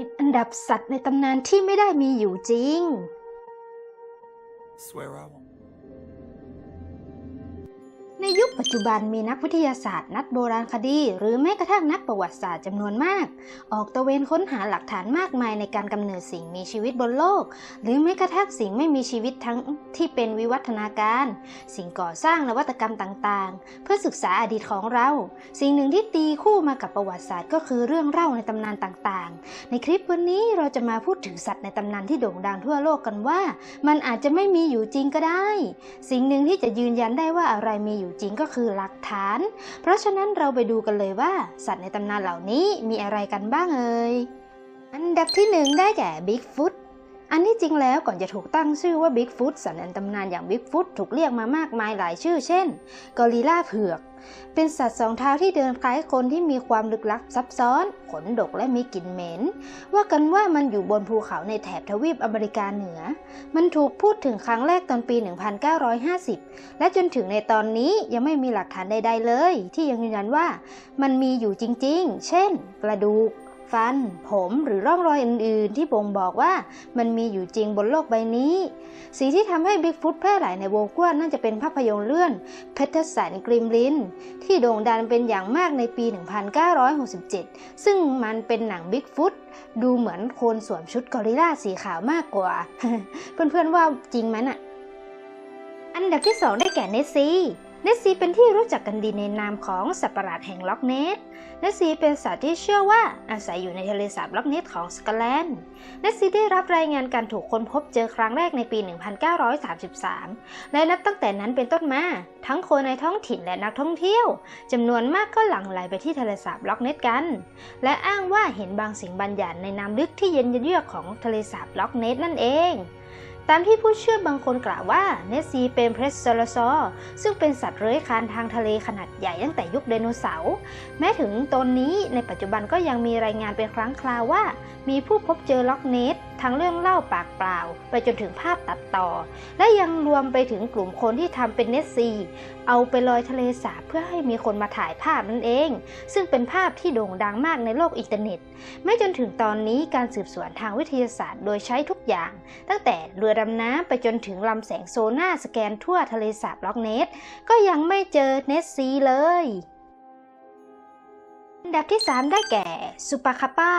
10 อันดับสัตว์ในตำนานที่ไม่ได้มีอยู่จริง Swear I won't. ในยุคปัจจุบันมีนักวิทยาศาสตร์ นักโบราณคดี หรือแม้กระทั่งนักประวัติศาสตร์จำนวนมาก ออกตระเวนค้นหาหลักฐานมากมายในการกำเนิดสิ่งมีชีวิตบนโลก หรือแม้กระทั่งสิ่งไม่มีชีวิตทั้งที่เป็นวิวัฒนาการ สิ่งก่อสร้างนวัตกรรมต่างๆ เพื่อศึกษาอดีตของเรา สิ่งหนึ่งที่ตีคู่มากับประวัติศาสตร์ ก็คือเรื่องเล่าในตำนานต่างๆ ในคลิปวันนี้เราจะมาพูดถึงสัตว์ในตำนานที่โด่งดังทั่วโลกกันว่า มันอาจจะไม่มีอยู่จริงก็ได้ สิ่งหนึ่งที่จะยืนยันได้ว่าอะไรมีอยู่จริงก็คือหลักฐาน เพราะฉะนั้นเราไปดูกันเลยว่า สัตว์ในตำนานเหล่านี้มีอะไรกันบ้างเอ่ย อันดับที่หนึ่งได้แก่บิ๊กฟุต อันที่จริงแล้วก่อนจะถูกตั้งชื่อว่าบิ๊กฟุตสัตว์ในตำนานอย่างบิ๊กฟุตถูกเรียกมามากมายหลายชื่อ เช่น กอริลลาเผือก เป็นสัตว์สองเท้าที่เดินคล้ายคนที่มีความลึกลับซับซ้อน ขนดกและมีกลิ่นเหม็น ว่ากันว่ามันอยู่บนภูเขาในแถบทวีปอเมริกาเหนือ มันถูกพูดถึงครั้งแรกตอนปี 1950 และจนถึงในตอนนี้ยังไม่มีหลักฐานใดๆเลย ที่ยังยืนยันว่ามันมีอยู่จริงๆ เช่น กระดูก ฟัน ผมหรือร่องรอยอื่น ๆ ที่บ่งบอกว่ามันมีอยู่จริงบนโลกใบนี้ สิ่งที่ทำให้บิ๊กฟุตแพร่หลายในวงกว้างน่าจะเป็นภาพยนตร์เรื่องเพทเทอร์สันกริมลินที่โด่งดังเป็นอย่างมากในปี 1967 ซึ่งมันเป็นหนังบิ๊กฟุตดูเหมือนคนสวมชุดกอริลลาสีขาวมากกว่า เพื่อน ๆ ว่าจริงไหมน่ะ อันดับที่ 2 ได้แก่เนสซี เนสซีเป็นที่รู้จักกันดีในนามของสัตว์ประหลาดแห่งล็อกเนสเนสซีเป็นสัตว์ที่เชื่อว่าอาศัยอยู่ในทะเลสาบล็อกเนสของสกอตแลนด์ เนสซีได้รับรายงานการถูกค้นพบเจอครั้งแรกในปี 1933 และนับตั้งแต่นั้นเป็นต้นมา ทั้งคนในท้องถิ่นและนักท่องเที่ยวจำนวนมากก็หลั่งไหลไปที่ทะเลสาบล็อกเนสกัน และอ้างว่าเห็นบางสิ่งบางอย่างในน้ำลึกที่เย็นเยือกของทะเลสาบล็อกเนสนั่นเอง ตามที่ผู้เชื่อบางคนกล่าวว่าเนสซีเป็นเพรสโซโลซอร์ซึ่งเป็นสัตว์เลื้อยคลานทางทะเลขนาดใหญ่ตั้งแต่ยุคไดโนเสาร์แม้ถึงตอนนี้ในปัจจุบันก็ยังมีรายงานเป็นครั้งคราวว่า มีผู้พบเจอล็อกเนส ทั้งเรื่องเล่าปากเปล่า ไปจนถึงภาพตัดต่อ และยังรวมไปถึงกลุ่มคนที่ทำเป็นเนสซี เอาไปลอยทะเลสาบเพื่อให้มีคนมาถ่ายภาพนั่นเอง ซึ่งเป็นภาพที่โด่งดังมากในโลกอินเทอร์เน็ต ไม่จนถึงตอนนี้การสืบสวนทางวิทยาศาสตร์ โดยใช้ทุกอย่าง ตั้งแต่เรือดำน้ำไปจนถึงลำแสงโซน่าสแกนทั่วทะเลสาบล็อกเนสก็ยังไม่เจอเนสซีเลยอันดับที่ 3 ได้แก่ซูปาคาปา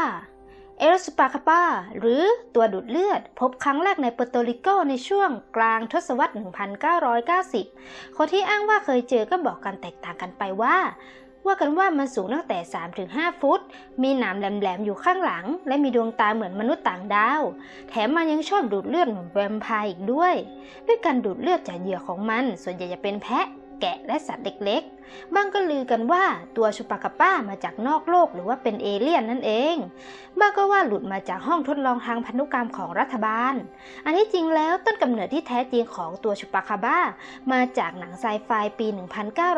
เอลซูปาคาปาหรือตัวดูดเลือด พบครั้งแรกในเปอร์โตริโกในช่วงกลางทศวรรษ 1990 คนที่อ้างว่าเคยเจอก็บอกกันแตกต่างกันไปว่า ว่ากันว่ามันสูงตั้งแต่ 3-5 ฟุต มีหนามแหลมๆอยู่ข้างหลัง และมีดวงตาเหมือนมนุษย์ต่างดาว แถมมันยังชอบดูดเลือดเหมือนแวมไพร์อีกด้วย ด้วยการดูดเลือดจากเหยื่อของมัน ส่วนใหญ่จะเป็นแพะ แกะและสัตว์เล็กๆบางก็ลือกันว่าตัวชูปากาป้ามาจากนอกโลกหรือว่าเป็นเอเลี่ยนนั่นเองบางก็ว่าหลุดมาจากห้องทดลองทางพันธุกรรมของรัฐบาล อันที่จริงแล้วต้นกำเนิดที่แท้จริงของตัวชูปาคาบ้า มาจากหนังไซไฟปี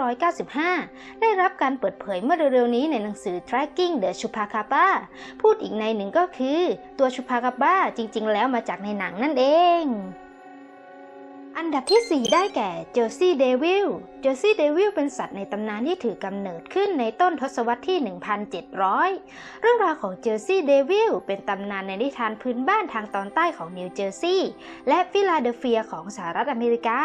1995 ได้รับการเปิดเผยเมื่อเร็วๆนี้ในหนังสือ Tracking the Chupacabra พูดอีกในหนึ่งก็คือ ตัวชูปาคาบ้าจริง ๆ แล้วมาจากในหนังนั่นเอง อันดับที่ 4 ได้แก่เจอร์ซี่เดวิล เจอร์ซี่เดวิลเป็นสัตว์ในตำนานที่ถือกำเนิดขึ้นในต้นทศวรรษที่ 1,700 เรื่องราวของเจอร์ซี่เดวิลเป็นตำนานในนิทานพื้นบ้านทางตอนใต้ของนิวเจอร์ซีย์และฟิลาเดลเฟียของสหรัฐอเมริกา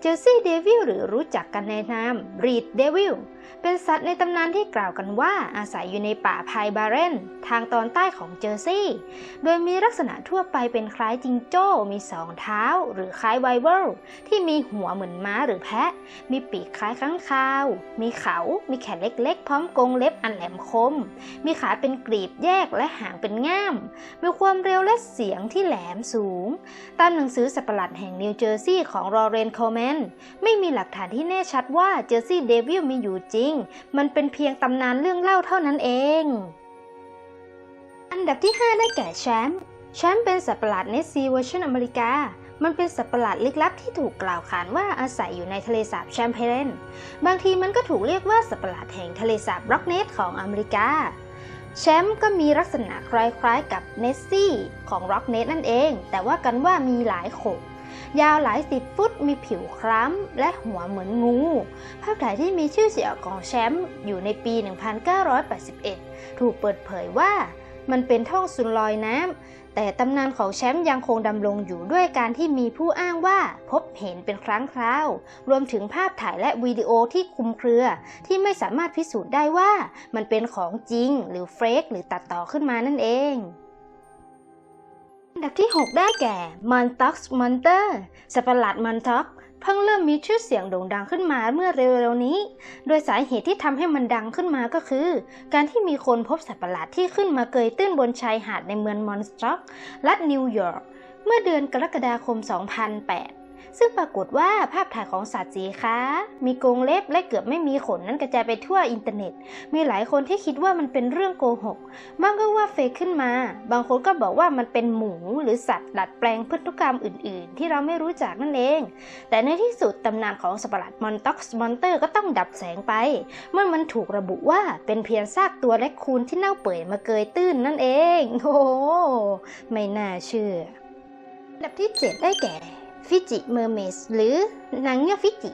เจอร์ซี่เดวิลหรือรู้จักกันในนามรีดเดวิลเป็นสัตว์ในตำนานที่กล่าวกันว่าอาศัยอยู่ในป่าไพบาเรนทางตอนใต้ของเจอร์ซีย์โดยมีลักษณะทั่วไปเป็นคล้ายจิงโจ้มีสองเท้า หรือคล้ายไวเบิล ที่มีหัวเหมือนม้าหรือแพะ มีปีกคล้ายข้างคาว มีเขา มีแขนเล็กๆ พร้อมกรงเล็บอันแหลมคม มีขาเป็นกรีบแยกและหางเป็นง่าม มีความเร็วและเสียงที่แหลมสูง ตามหนังสือสัตว์ประหลาดแห่งนิวเจอร์ซีย์ของรอเรนโคแมนไม่มีหลักฐานที่แน่ชัดว่าเจอร์ซีย์เดวิลมีอยู่จริง มันเป็นเพียงตำนานเรื่องเล่าเท่านั้นเอง อันดับที่ 5 ได้แก่แชมป์แชมป์เป็นสัตว์ประหลาดเนซีเวอร์ชันอเมริกา มันเป็นสัตว์ประหลาดลึกลับที่ถูกกล่าวขานว่าอาศัยอยู่ในทะเลสาบแชมเปญบางทีมันก็ถูกเรียกว่าสัตว์ประหลาดแห่งทะเลสาบร็อกเนสของอเมริกา แชมป์ก็มีลักษณะคล้ายๆกับเนสซี่ของร็อกเนสนั่นเอง แต่ว่ากันว่ามีหลายขบยาวหลายสิบฟุตมีผิวคล้ำ และหัวเหมือนงู ภาพถ่ายที่มีชื่อเสียงของแชมป์อยู่ในปี 1981 ถูกเปิดเผยว่ามันเป็นท่องสุนลอยน้ำ แต่ตำนานของแชมป์ยังคงดำรงอยู่ด้วยการที่มีผู้อ้างว่าพบเห็นเป็นครั้งคราว รวมถึงภาพถ่ายและวิดีโอที่คุมเครือ ที่ไม่สามารถพิสูจน์ได้ว่ามันเป็นของจริง หรือเฟกหรือตัดต่อขึ้นมานั่นเองอันดับที่ 6 ได้แก่ m o n t o x Monster สัตว์ประหลาด m o n t o x เพิ่งเริ่มมีชื่อเสียงโด่งดังขึ้นมาเมื่อเร็วๆนี้ โดยสาเหตุที่ทำให้มันดังขึ้นมาก็คือ การที่มีคนพบสัตว์ประหลาดที่ขึ้นมาเกยตื้นบนชายหาดในเมืองมอนสต็อกรัฐนิวยอร์ก เมื่อเดือนกรกฎาคม 2008 ซึ่งปรากฏว่าภาพถ่ายของสัตว์สีขามีกรงเล็บและเกือบไม่มีขนนั้นกระจายไปทั่วอินเทอร์เน็ต มีหลายคนที่คิดว่ามันเป็นเรื่องโกหก บางก็ว่าเฟกขึ้นมา บางคนก็บอกว่ามันเป็นหมูหรือสัตว์ดัดแปลงพฤติกรรมอื่น ๆ ที่เราไม่รู้จักนั่นเอง แต่ในที่สุดตำนานของสัตว์ปหลาดมอนต็อกซ์มอนเตอร์ก็ต้องดับแสงไป เมื่อมันถูกระบุว่าเป็นเพียงซากตัวและคูนที่เน่าเปื่อยมาเกยตื้นนั่นเอง โอ้ไม่น่าเชื่ออันดับที่ 7 ได้แก่ ฟิจิเมอร์เมสหรือนางเงือกฟิจิ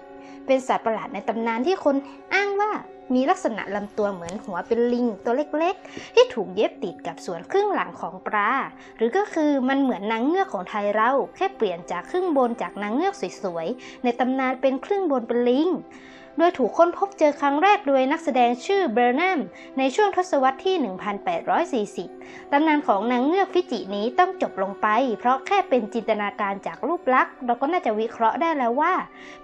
เป็นสัตว์ประหลาดในตำนานที่คนอ้างว่ามีลักษณะลำตัวเหมือนหัวเป็นลิงตัวเล็กๆ ที่ถูกเย็บติดกับส่วนครึ่งหลังของปลา หรือก็คือมันเหมือนนางเงือกของไทยเราแค่เปลี่ยนจากครึ่งบนจากนางเงือกสวยๆ ในตำนานเป็นครึ่งบนเป็นลิง โดยถูกค้นพบเจอครั้งแรกโดยนักแสดงชื่อเบอร์นัมในช่วงทศวรรษที่ 1840 ตำนานของนางเงือกฟิจินี้ต้องจบลงไป เพราะแค่เป็นจินตนาการจากรูปลักษณ์ เราก็น่าจะวิเคราะห์ได้แล้วว่า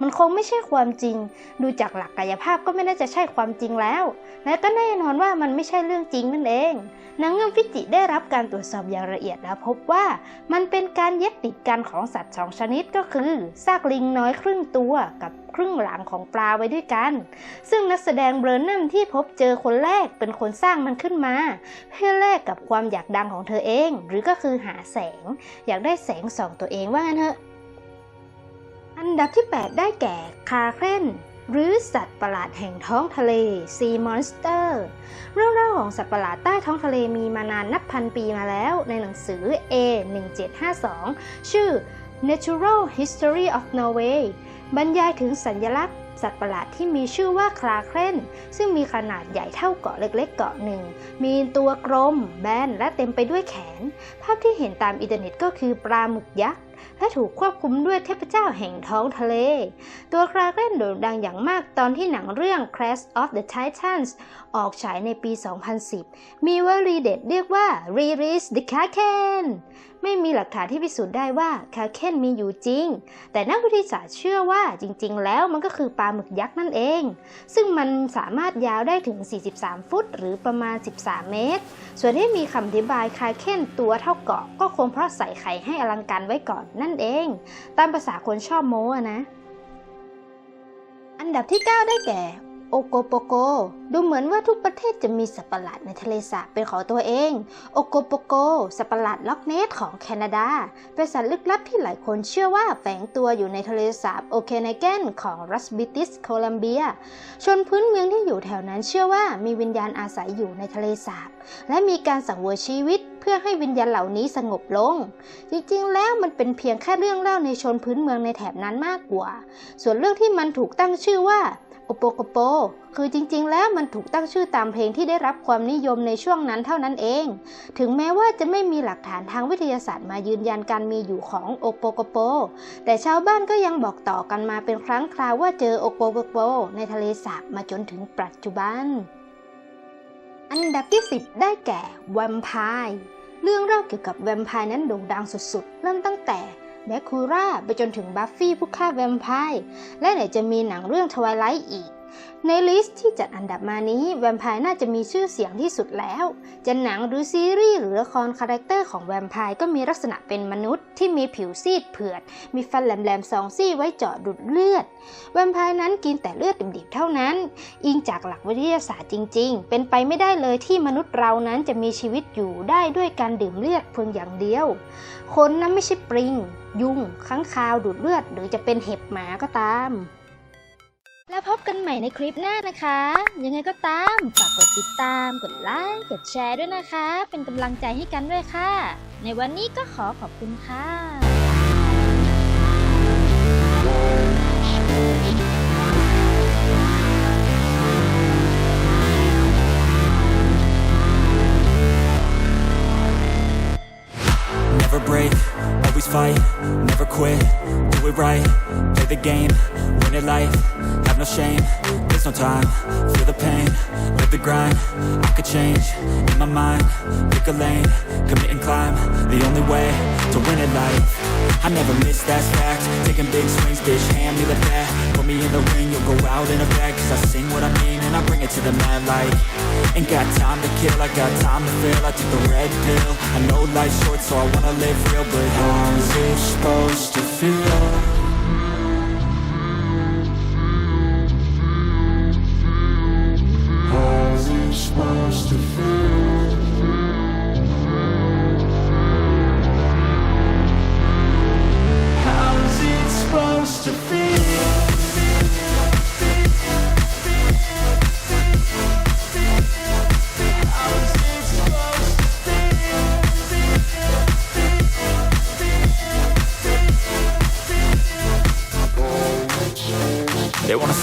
มันคงไม่ใช่ความจริง ดูจากหลักกายภาพก็ไม่น่าจะใช่ความจริงแล้ว และก็แน่นอนว่ามันไม่ใช่เรื่องจริงนั่นเองนางเงือกฟิจิได้รับการตรวจสอบอย่างละเอียดแล้วพบว่า มันเป็นการเย็บติดกันของสัตว์สองชนิดก็คือซากลิงน้อยครึ่งตัวกับครึ่งหลังของปลาไว้ด้วยกัน ซึ่งนักแสดงเบรนนัมที่พบเจอคนแรกเป็นคนสร้างมันขึ้นมา เพื่อแลกกับความอยากดังของเธอเอง หรือก็คือหาแสง อยากได้แสงส่องตัวเองว่างั้นเถอะ อันดับที่ 8 ได้แก่คาเครนหรือสัตว์ประหลาดแห่งท้องทะเลซีมอนสเตอร์เรื่องราวของสัตว์ประหลาดใต้ท้องทะเลมีมานานนับพันปีมาแล้วในหนังสือ A 1752ชื่อ Natural History of Norway บรรยายถึงสัญลักษณ์ สัตว์ประหลาดที่มีชื่อว่าคลาเครนซึ่งมีขนาดใหญ่เท่าเกาะเล็กๆเกาะหนึ่ง มีตัวกลม แบนและเต็มไปด้วยแขน ภาพที่เห็นตามอินเทอร์เน็ตก็คือปลาหมึกยักษ์ และถูกควบคุมด้วยเทพเจ้าแห่งท้องทะเล ตัวคลาเครนโด่งดังอย่างมากตอนที่หนังเรื่อง Crash of the Titans ออกฉายในปี 2010 มีวลีเด็ดเรียกว่า Release the Kraken ไม่มีหลักฐานที่พิสูจน์ได้ว่าคาเคนมีอยู่จริง แต่นักวิทยาศาสตร์เชื่อว่าจริง ๆ แล้วมันก็คือปลาหมึกยักษ์นั่นเอง ซึ่งมันสามารถยาวได้ถึง 43 ฟุต หรือประมาณ 13 เมตร ส่วนที่มีคำอธิบายคาเคนตัวเท่าเกาะก็คงเพราะใส่ไข่ให้อลังการไว้ก่อนนั่นเอง ตามภาษาคนชอบโม้นะ อันดับที่ 9 ได้แก่ โอโกโปโก ดูเหมือนว่าทุกประเทศจะมีสัตว์ประหลาดในทะเลสาบเป็นของตัวเอง โอโกโปโก สัตว์ประหลาดล็อกเนสของแคนาดา เป็นสัตว์ลึกลับที่หลายคนเชื่อว่าแฝงตัวอยู่ในทะเลสาบโอเคเนเกนของรัฐบริติชโคลัมเบีย ชนพื้นเมืองที่อยู่แถวนั้นเชื่อว่ามีวิญญาณอาศัยอยู่ในทะเลสาบ และมีการสังเวยชีวิตเพื่อให้วิญญาณเหล่านี้สงบลง จริงๆ แล้วมันเป็นเพียงแค่เรื่องเล่าในชนพื้นเมืองในแถบนั้นมากกว่า ส่วนเรื่องที่มันถูกตั้งชื่อว่า โอโปโกโป คือจริงๆ แล้วมันถูกตั้งชื่อตามเพลงที่ได้รับความนิยมในช่วงนั้นเท่านั้นเอง ถึงแม้ว่าจะไม่มีหลักฐานทางวิทยาศาสตร์มายืนยันการมีอยู่ของโอโปโกโป แต่ชาวบ้านก็ยังบอกต่อกันมาเป็นครั้งคราวว่าเจอโอโปโกโป ในทะเลสาบมาจนถึงปัจจุบัน อันดับที่ 10 ได้แก่แวมไพร์เรื่องเล่าเกี่ยวกับแวมไพร์นั้นโด่งดังสุดๆ เริ่มตั้งแต่ แดคูร่าไปจนถึงบัฟฟี่ผู้ฆ่าแวมไพร์และไหนจะมีหนังเรื่องทวายไลท์อีก ในลิสต์ที่จัดอันดับมานี้แวมไพร์น่าจะมีชื่อเสียงที่สุดแล้ว จะหนังหรือซีรีส์หรือละครคาแรคเตอร์ของแวมไพร์ก็มีลักษณะเป็นมนุษย์ที่มีผิวซีดเผือด มีฟันแหลมๆสองซี่ไว้เจาะดูดเลือด แวมไพร์นั้นกินแต่เลือดดิบๆเท่านั้น อิงจากหลักวิทยาศาสตร์จริง ๆ เป็นไปไม่ได้เลยที่มนุษย์เรานั้นจะมีชีวิตอยู่ได้ด้วยการดื่มเลือดเพียงอย่างเดียว คนนั้นไม่ใช่ปริง ยุง ค้างคาวดูดเลือด หรือจะเป็นเห็บหมาก็ตาม แล้วพบกันใหม่ในคลิปหน้านะคะ ยังไงก็ตาม ฝากกดติดตาม กดไลค์ กดแชร์ด้วยนะคะ เป็นกำลังใจให้กันด้วยค่ะ ในวันนี้ก็ขอขอบคุณค่ะ never break, always fight, never quit, do it right, play the game, win it life, have no shame, there's no time, feel the pain, live the grind, I could change, in my mind, pick a lane, commit and climb, the only way to win it life, I never miss, that's fact, taking big swings, bitch, hand me the bat, put me in the ring, you'll go out in a bag, cause I sing what I mean, and I bring it to the mad light, ain't got time to kill, I got time to feel, I took the red pill, I know life's short, so I wanna live real, but how's it supposed to feel? How's it supposed to feel?